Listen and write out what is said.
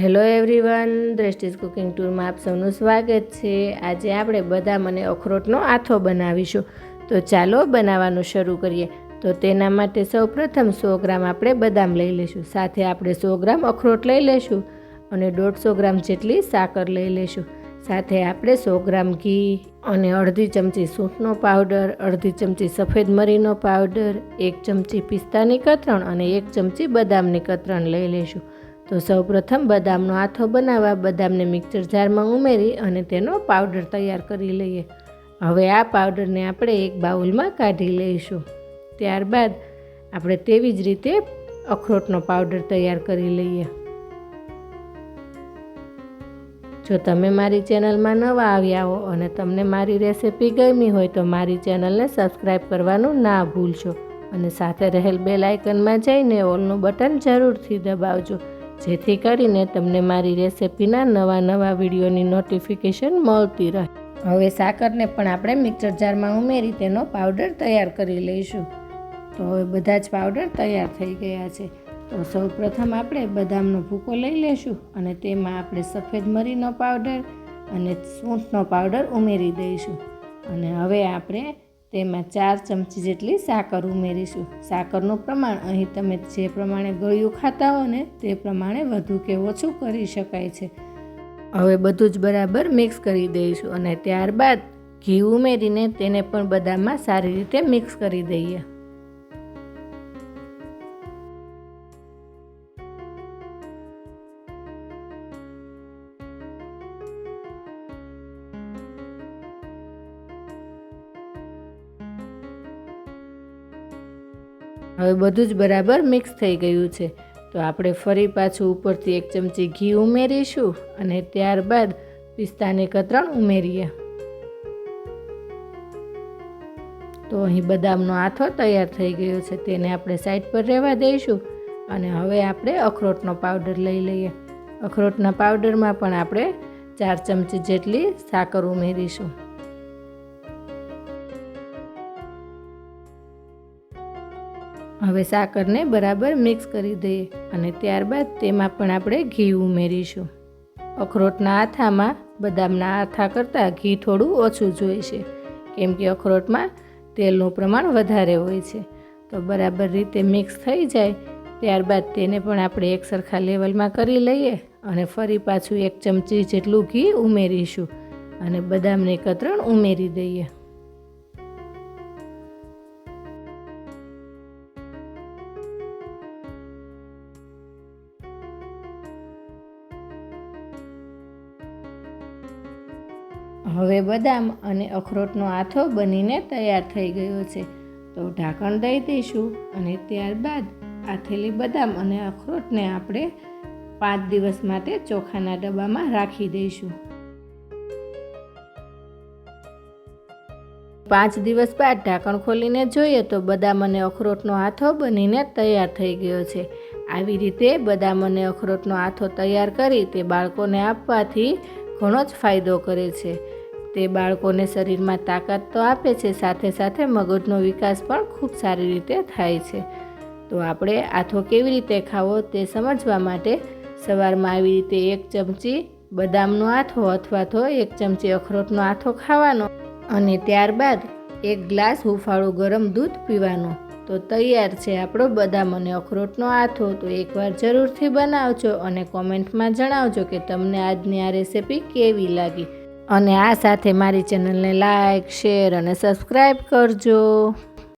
Hello everyone, Drishti's cooking ટૂરમાં આપ સૌનું સ્વાગત છે. આજે આપણે બદામ અને અખરોટનો આથો બનાવીશું. તો ચાલો બનાવવાનું શરૂ કરીએ. તો તેના માટે સૌપ્રથમ સો ગ્રામ આપણે બદામ લઈ લઈશું. સાથે આપણે સો ગ્રામ અખરોટ લઈ લઈશું અને દોઢસો ગ્રામ જેટલી સાકર લઈ લઈશું. સાથે આપણે સો ગ્રામ ઘી અને અડધી ચમચી સૂંઠનો પાવડર, અડધી ચમચી સફેદ મરીનો પાવડર, એક ચમચી પિસ્તાની કતરણ અને એક ચમચી બદામની કતરણ લઈ લઈશું. તો સૌપ્રથમ બદામનો આથો બનાવવા બદામને મિક્સર જારમાં ઉમેરી અને તેનો પાવડર તૈયાર કરી લઈએ. હવે આ પાવડરને આપણે એક બાઉલમાં કાઢી લઈશું. ત્યારબાદ આપણે તેવી જ રીતે અખરોટનો પાવડર તૈયાર કરી લઈએ. જો તમે મારી ચેનલમાં નવા આવ્યા હો અને તમને મારી રેસિપી ગમી હોય તો મારી ચેનલને સબસ્ક્રાઈબ કરવાનું ના ભૂલશો અને સાથે રહેલ બેલ આઇકનમાં જઈને ઓલનું બટન જરૂરથી દબાવજો. જેથી કરીને તમને મારી રેસિપીના નવા નવા વિડીયોની નોટિફિકેશન મળતી રહે. હવે સાકરને પણ આપણે મિક્સર જારમાં ઉમેરી તેનો પાવડર તૈયાર કરી લઈશું. તો હવે બધા જ પાવડર તૈયાર થઈ ગયા છે. તો સૌ પ્રથમ આપણે બદામનો ભૂકો લઈ લઈશું અને તેમાં આપણે સફેદ મરીનો પાવડર અને સૂંઠનો પાવડર ઉમેરી દઈશું. અને હવે આપણે તેમાં ચાર ચમચી જેટલી સાકર ઉમેરીશું. સાકરનું પ્રમાણ અહીં તમે જે પ્રમાણે ગળ્યું ખાતા હો ને તે પ્રમાણે વધુ કે ઓછું કરી શકાય છે. હવે બધું જ બરાબર મિક્સ કરી દઈશું અને ત્યારબાદ ઘી ઉમેરીને તેને પણ બદામમાં સારી રીતે મિક્સ કરી દઈએ. હવે બધું જ બરાબર મિક્સ થઈ ગયું છે. તો આપણે ફરી પાછું ઉપરથી એક ચમચી ઘી ઉમેરીશું અને ત્યારબાદ પિસ્તાની કતરણ ઉમેરીએ. તો અહીં બદામનો આથો તૈયાર થઈ ગયો છે, તેને આપણે સાઈડ પર રહેવા દઈશું અને હવે આપણે અખરોટનો પાવડર લઈ લઈએ. અખરોટના પાવડરમાં પણ આપણે ચાર ચમચી જેટલી સાકર ઉમેરીશું. હવે સાકરને બરાબર મિક્સ કરી દઈએ અને ત્યારબાદ તેમાં પણ આપણે ઘી ઉમેરીશું. અખરોટના આથામાં બદામના આથા કરતાં ઘી થોડું ઓછું જોઈશે કેમ કે અખરોટમાં તેલનું પ્રમાણ વધારે હોય છે. તો બરાબર રીતે મિક્સ થઈ જાય, ત્યારબાદ તેને પણ આપણે એક સરખા લેવલમાં કરી લઈએ અને ફરી પાછું એક ચમચી જેટલું ઘી ઉમેરીશું અને બદામને કતરણ ઉમેરી દઈએ. હવે બદામ અને અખરોટનો આથો બનીને તૈયાર થઈ ગયો છે. તો ઢાંકણ દઈ દઈશું અને ત્યારબાદ આથેલી બદામ અને અખરોટને આપણે પાંચ દિવસ માટે ચોખાના ડબ્બામાં રાખી દઈશું. પાંચ દિવસ બાદ ઢાંકણ ખોલીને જોઈએ તો બદામ અને અખરોટનો આથો બનીને તૈયાર થઈ ગયો છે. આવી રીતે બદામ અને અખરોટનો આથો તૈયાર કરી તે બાળકોને આપવાથી ઘણો જ ફાયદો કરે છે. તે બાળકોને શરીરમાં તાકાત તો આપે છે, સાથે સાથે મગજનો વિકાસ પણ ખૂબ સારી રીતે થાય છે. તો આપણે આથો કેવી રીતે ખાવો તે સમજવા માટે સવારમાં આવી રીતે એક ચમચી બદામનો આથો અથવા તો એક ચમચી અખરોટનો આથો ખાવાનો અને ત્યારબાદ એક ગ્લાસ હુંફાળું ગરમ દૂધ પીવાનું. તો તૈયાર છે આપણો બદામ અને અખરોટનો આથો. તો એકવાર જરૂરથી બનાવજો અને કોમેન્ટમાં જણાવજો કે તમને આજની આ રેસિપી કેવી લાગી. અને આ સાથે મારી ચેનલને લાઇક શેર અને સબસ્ક્રાઈબ કરજો.